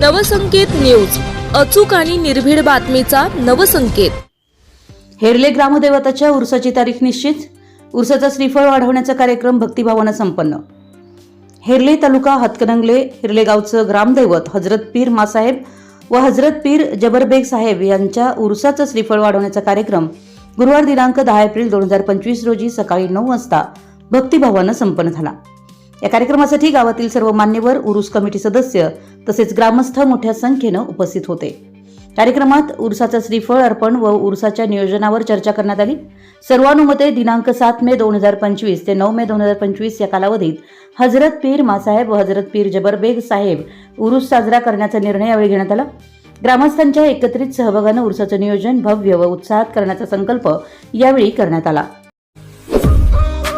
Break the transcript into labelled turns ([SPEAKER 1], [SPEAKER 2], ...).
[SPEAKER 1] Navsanket news. अचूक आणि निर्भीड बातमीचा नवसंकेत.
[SPEAKER 2] हेरले ग्रामदेवताच्या उरसाची तारीख निश्चित. उरसाचा श्रीफळ वाढवण्याचा कार्यक्रम भक्तिभावानं संपन्न. हेरले तालुका हतकनंगले हिरले गावचं ग्रामदैवत हजरत पीर मासाहेब व हजरत पीर जबरबेग साहेब यांच्या उरसाचं श्रीफळ वाढवण्याचा कार्यक्रम गुरुवार दिनांक दहा एप्रिल दोन हजार पंचवीस रोजी सकाळी नऊ वाजता भक्तिभावानं संपन्न झाला. या कार्यक्रमासाठी गावातील सर्व मान्यवर उरुस कमिटी सदस्य तसेच ग्रामस्थ मोठ्या संख्येनं उपस्थित होते. कार्यक्रमात उरसाचं श्रीफळ अर्पण व उरसाच्या नियोजनावर चर्चा करण्यात आली. सर्वानुमते दिनांक सात मे दोन हजार पंचवीस ते नऊ मे दोन हजार पंचवीस या कालावधीत हजरत पीर मासाहेब व हजरत पीर जबरबेग साहेब उरुस साजरा करण्याचा निर्णय यावेळी घेण्यात आला. ग्रामस्थांच्या एकत्रित सहभागानं उरसाचं नियोजन भव्य व उत्साहात करण्याचा संकल्प यावेळी करण्यात आला.